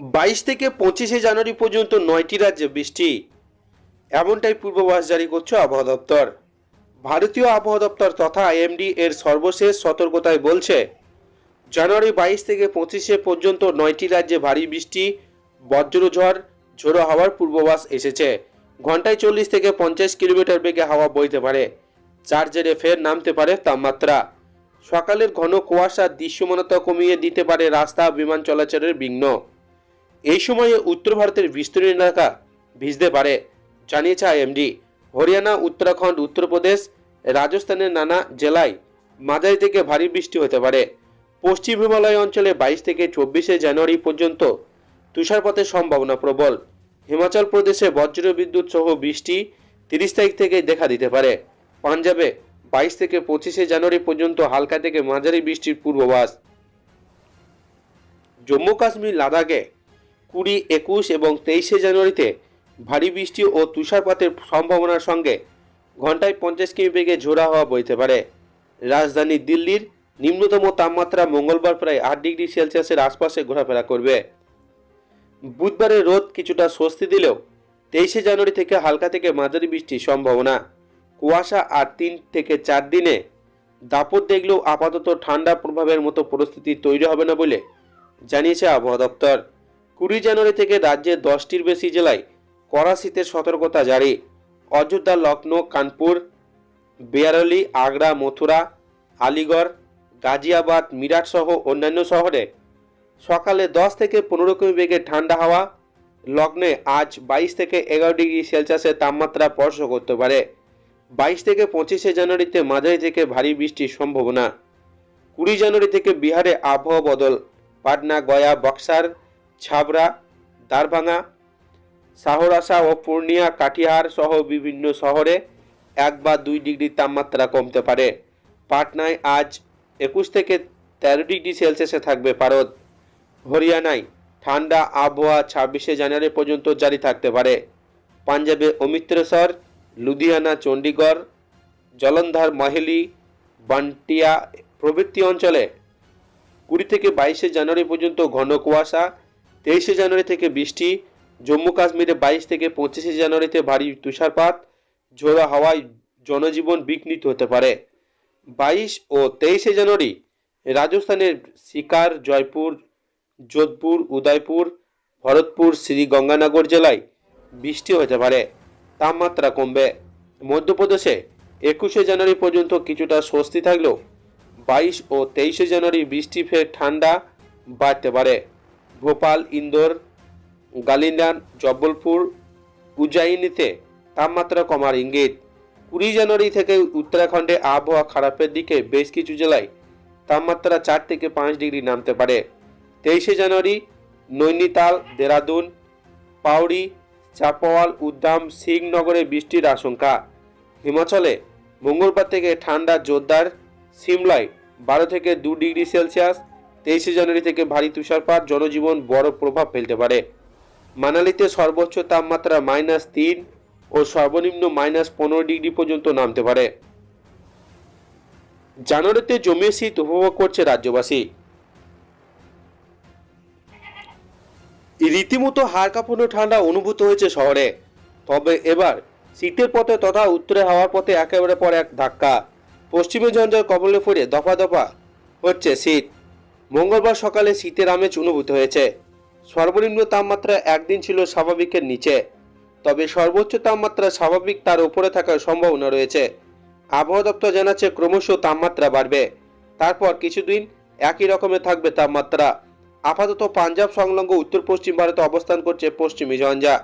বাইশ থেকে পঁচিশে জানুয়ারি পর্যন্ত নয়টি রাজ্যে বৃষ্টি। এমনটাই পূর্বাভাস জারি করছে আবহাওয়া দপ্তর। ভারতীয় আবহাওয়া দপ্তর তথা আইএমডি এর সর্বশেষ সতর্কতায় বলছে, জানুয়ারি বাইশ থেকে পঁচিশে পর্যন্ত নয়টি রাজ্যে ভারী বৃষ্টি বজ্রঝড় ঝোড়ো হাওয়ার পূর্বাভাস এসেছে। ঘন্টায় চল্লিশ থেকে পঞ্চাশ কিলোমিটার বেগে হাওয়া বইতে পারে। যার জেরে ফের নামতে পারে তাপমাত্রা। সকালের ঘন কুয়াশা দৃশ্যমানতা কমিয়ে দিতে পারে রাস্তা, বিমান চলাচলের বিঘ্ন। এই সময়ে উত্তর ভারতের বিস্তীর্ণ এলাকা ভিজতে পারে, জানিয়েছে আইএমডি। হরিয়ানা, উত্তরাখণ্ড, উত্তরপ্রদেশ, রাজস্থানের নানা জেলায় মাঝারি থেকে ভারী বৃষ্টি হতে পারে। পশ্চিম হিমালয় অঞ্চলে বাইশ থেকে চব্বিশে জানুয়ারি পর্যন্ত তুষারপাতের সম্ভাবনা প্রবল। হিমাচল প্রদেশে বজ্র বিদ্যুৎ সহ বৃষ্টি তিরিশ তারিখ থেকে দেখা দিতে পারে। পাঞ্জাবে বাইশ থেকে পঁচিশে জানুয়ারি পর্যন্ত হালকা থেকে মাঝারি বৃষ্টির পূর্বাভাস। জম্মু কাশ্মীর, লাদাখে কুড়ি, একুশ এবং তেইশে জানুয়ারিতে ভারী বৃষ্টি ও তুষারপাতের সম্ভাবনার সঙ্গে ঘন্টায় পঞ্চাশ কিমি বেগে ঝোড়া হওয়া বইতে পারে। রাজধানী দিল্লির নিম্নতম তাপমাত্রা মঙ্গলবার প্রায় আট ডিগ্রি সেলসিয়াসের আশপাশে ঘোরাফেরা করবে। বুধবারে রোদ কিছুটা স্বস্তি দিলেও তেইশে জানুয়ারি থেকে হালকা থেকে মাঝারি বৃষ্টির সম্ভাবনা। কুয়াশা আর তিন থেকে চার দিনে দাপট দেখলেও আপাতত ঠান্ডা প্রভাবের মতো পরিস্থিতি তৈরি হবে না বলে জানিয়েছে আবহাওয়া দপ্তর। কুড়ি জানুয়ারি থেকে রাজ্যের দশটির বেশি জেলায় কড়া শীতের সতর্কতা জারি। অযোধ্যা লখনৌ কানপুর, বেয়ারলি, আগ্রা, মথুরা, আলিগড়, গাজিয়াবাদ, মিরাট সহ অন্যান্য শহরে সকালে দশ থেকে পনেরো কিমি বেগে ঠান্ডা হাওয়া। লগ্নে আজ বাইশ থেকে এগারো ডিগ্রি সেলসিয়াসের তাপমাত্রা স্পর্শ করতে পারে। বাইশ থেকে পঁচিশে জানুয়ারিতে মাঝারি থেকে ভারী বৃষ্টির সম্ভাবনা। কুড়ি জানুয়ারি থেকে বিহারে আবহাওয়া বদল। পাটনা, গয়া, বক্সার ছাবড়া, দারভাঙা, সাহরাসা ও পূর্ণিয়া, কাটিহার সহ বিভিন্ন শহরে এক বা দুই ডিগ্রি তাপমাত্রা কমতে পারে। পাটনায় আজ একুশ থেকে তেরো ডিগ্রি সেলসিয়াসে থাকবে পারদ। হরিয়ানায় ঠান্ডা আবহাওয়া ছাব্বিশে জানুয়ারি পর্যন্ত জারি থাকতে পারে। পাঞ্জাবে অমৃতসর, লুধিয়ানা, চণ্ডীগড়, জলন্ধর, মাহেলি, বান্টিয়া প্রভৃতি অঞ্চলে কুড়ি থেকে বাইশে জানুয়ারি পর্যন্ত ঘন কুয়াশা তেইশে জানুয়ারি থেকে বৃষ্টি, জম্মু কাশ্মীরে বাইশ থেকে পঁচিশে জানুয়ারিতে ভারী তুষারপাত, ঝোড়া হাওয়ায় জনজীবন বিঘ্নিত হতে পারে। বাইশ ও তেইশে জানুয়ারি, রাজস্থানের শিকার, জয়পুর, যোধপুর, উদয়পুর, ভরতপুর শ্রী গঙ্গানগর জেলায় বৃষ্টি হতে পারে। তাপমাত্রা কমবে। মধ্যপ্রদেশে একুশে জানুয়ারি পর্যন্ত কিছুটা স্বস্তি থাকলেও বাইশ ও তেইশে জানুয়ারি বৃষ্টি ফের ঠান্ডা বাড়তে পারে। ভোপাল, ইন্দোর, গালিন্দান জব্বলপুর উজ্জয়িনীতে তাপমাত্রা কমার ইঙ্গিত। কুড়ি জানুয়ারি থেকে উত্তরাখণ্ডে আবহাওয়া খারাপের দিকে বেশ কিছু জেলায় তাপমাত্রা চার থেকে পাঁচ ডিগ্রি নামতে পারে। তেইশে জানুয়ারি নৈনিতাল, দেরাদুন পাউরি চাপওয়াল, উদ্দাম, সিংনগরে বৃষ্টির আশঙ্কা। হিমাচলে মঙ্গলবার থেকে ঠান্ডা, জোরদার, সিমলায় বারো থেকে দু ডিগ্রি সেলসিয়াস তেইশে জানুয়ারি থেকে ভারী তুষারপাত, জনজীবন বড় প্রভাব ফেলতে পারে। মানালিতে সর্বোচ্চ তাপমাত্রা মাইনাস তিন ও সর্বনিম্ন মাইনাস পনেরো ডিগ্রি পর্যন্ত নামতে পারে। জানুয়ারিতে জমিয়ে শীত উপভোগ করছে রাজ্যবাসী। রীতিমতো হাড় কাঁপানো ঠান্ডা অনুভূত হয়েছে শহরে। তবে এবার শীতের পথে তথা উত্তরে হাওয়ার পথে একেবারে পর এক ধাক্কা। পশ্চিমে ঝঞ্ঝার কবলে পড়ে দফা দফা হচ্ছে শীত। মঙ্গলবার সকালে শীতের আমেজ অনুভূত হয়েছে। সর্বনিম্ন তাপমাত্রা একদিন ছিল স্বাভাবিকের নিচে। তবে সর্বোচ্চ তাপমাত্রা স্বাভাবিক তার উপরে থাকার সম্ভাবনা রয়েছে। আবহাওয়া দপ্তর জানাচ্ছে ক্রমশ তাপমাত্রা বাড়বে। তারপর কিছুদিন একই রকমের থাকবে তাপমাত্রা। আপাতত পাঞ্জাব সংলগ্ন উত্তর পশ্চিম ভারতে অবস্থান করছে পশ্চিমী ঝঞ্ঝা।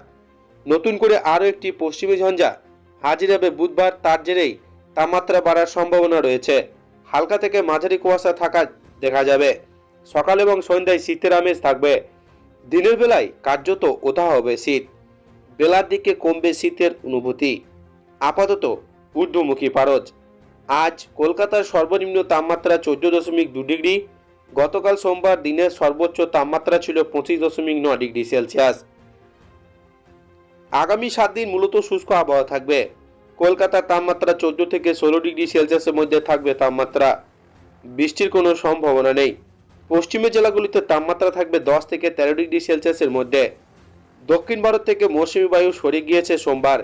নতুন করে আরও একটি পশ্চিমী ঝঞ্ঝা হাজির হবে বুধবার, তার জেরেই তাপমাত্রা বাড়ার সম্ভাবনা রয়েছে। হালকা থেকে মাঝারি কুয়াশা থাকা দেখা যাবে। সকাল এবং সন্ধ্যায় শীতের আমেজ থাকবে। দিনের বেলায় কার্যত ওঠা হবে শীত। বেলার দিকে কমবে শীতের অনুভূতি। আপাতত ঊর্ধ্বমুখী পারজ আজ কলকাতার সর্বনিম্ন তাপমাত্রা চোদ্দ দশমিক দু ডিগ্রি। গতকাল সোমবার দিনের সর্বোচ্চ তাপমাত্রা ছিল পঁচিশ দশমিক নয় ডিগ্রি সেলসিয়াস। আগামী সাত দিন মূলত শুষ্ক আবহাওয়া থাকবে। কলকাতার তাপমাত্রা চোদ্দ থেকে ষোলো ডিগ্রি সেলসিয়াসের মধ্যে থাকবে তাপমাত্রা। বৃষ্টির কোনো সম্ভাবনা নেই। পশ্চিমের জেলাগুলিতে তাপমাত্রা থাকবে দশ থেকে তেরো ডিগ্রি সেলসিয়াসের মধ্যে। দক্ষিণ ভারত থেকে মৌসুমী বায়ু সরে গিয়েছে সোমবার।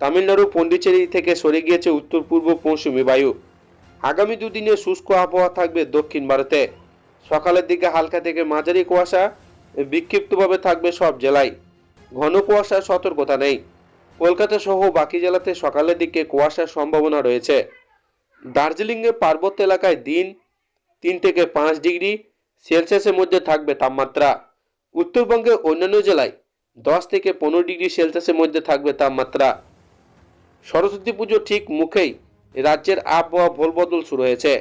তামিলনাড়ু, পন্ডিচেরি থেকে সরে গিয়েছে উত্তর পূর্ব মৌসুমী বায়ু। আগামী দুদিনে শুষ্ক আবহাওয়া থাকবে দক্ষিণ ভারতে। সকালের দিকে হালকা থেকে মাঝারি কুয়াশা বিক্ষিপ্তভাবে থাকবে সব জেলায়। ঘন কুয়াশার সতর্কতা নেই। কলকাতা সহ বাকি জেলাতে সকালের দিকে কুয়াশার সম্ভাবনা রয়েছে। দার্জিলিংয়ে পার্বত্য এলাকায় দিন তিন থেকে পাঁচ ডিগ্রি সেলসিয়াসের মধ্যে থাকবে তাপমাত্রা। উত্তরবঙ্গের অন্যান্য জেলায় দশ থেকে পনেরো ডিগ্রি সেলসিয়াসের মধ্যে থাকবে তাপমাত্রা। সরস্বতী পুজো ঠিক মুখেই রাজ্যের আবহাওয়া ভোলবদল শুরু হয়েছে।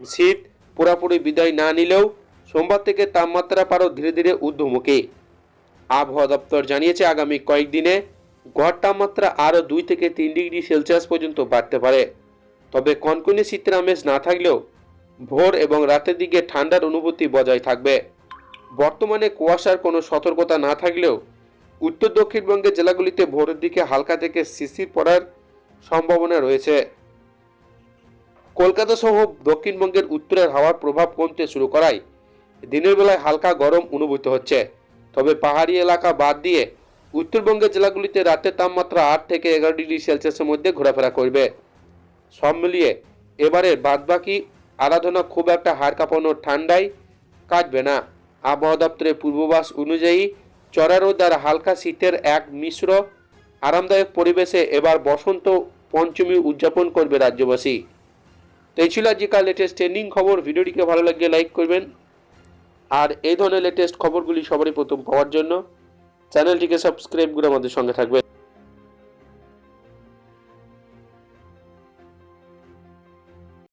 শীত পুরোপুরি বিদায় না নিলেও সোমবার থেকে তাপমাত্রা পারো ধীরে ধীরে ঊর্ধ্বমুখী। আবহাওয়া দপ্তর জানিয়েছে, আগামী কয়েকদিনে গড় তাপমাত্রা আরও দুই থেকে তিন ডিগ্রি সেলসিয়াস পর্যন্ত বাড়তে পারে। তবে কনকনে শীতের আমেজ না থাকলেও ভোর এবং রাতের দিকে ঠান্ডার অনুভূতি বজায় থাকবে। বর্তমানে কুয়াশার কোনো সতর্কতা না থাকলেও উত্তর দক্ষিণবঙ্গের জেলাগুলিতে ভোরের দিকে হালকা থেকে শিশির পড়ার সম্ভাবনা রয়েছে। কলকাতা সহ দক্ষিণবঙ্গের উত্তরের হাওয়ার প্রভাব কমতে শুরু করায় দিনের বেলায় হালকা গরম অনুভূত হচ্ছে। তবে পাহাড়ি এলাকা বাদ দিয়ে উত্তরবঙ্গের জেলাগুলিতে রাতের তাপমাত্রা আট থেকে এগারো ডিগ্রি সেলসিয়াসের মধ্যে ঘোরাফেরা করবে। সব মিলিয়ে এবারের বাদবাকি আরাধনা খুব একটা হাড় কাঁপানোর ঠান্ডায় কাটবে না। আবহাওয়া দপ্তরের পূর্বাভাস অনুযায়ী চড়া রোদ আর হালকা শীতের এক মিশ্র আরামদায়ক পরিবেশে এবার বসন্ত পঞ্চমী উদযাপন করবে রাজ্যবাসী। তো এই ছিল আজকাল লেটেস্ট ট্রেন্ডিং খবর। ভিডিওটিকে ভালো লাগলে লাইক করবেন। আর এই ধরনের লেটেস্ট খবরগুলি সবারই প্রথম পাওয়ার জন্য চ্যানেলটিকে সাবস্ক্রাইব করে আমাদের সঙ্গে থাকবেন।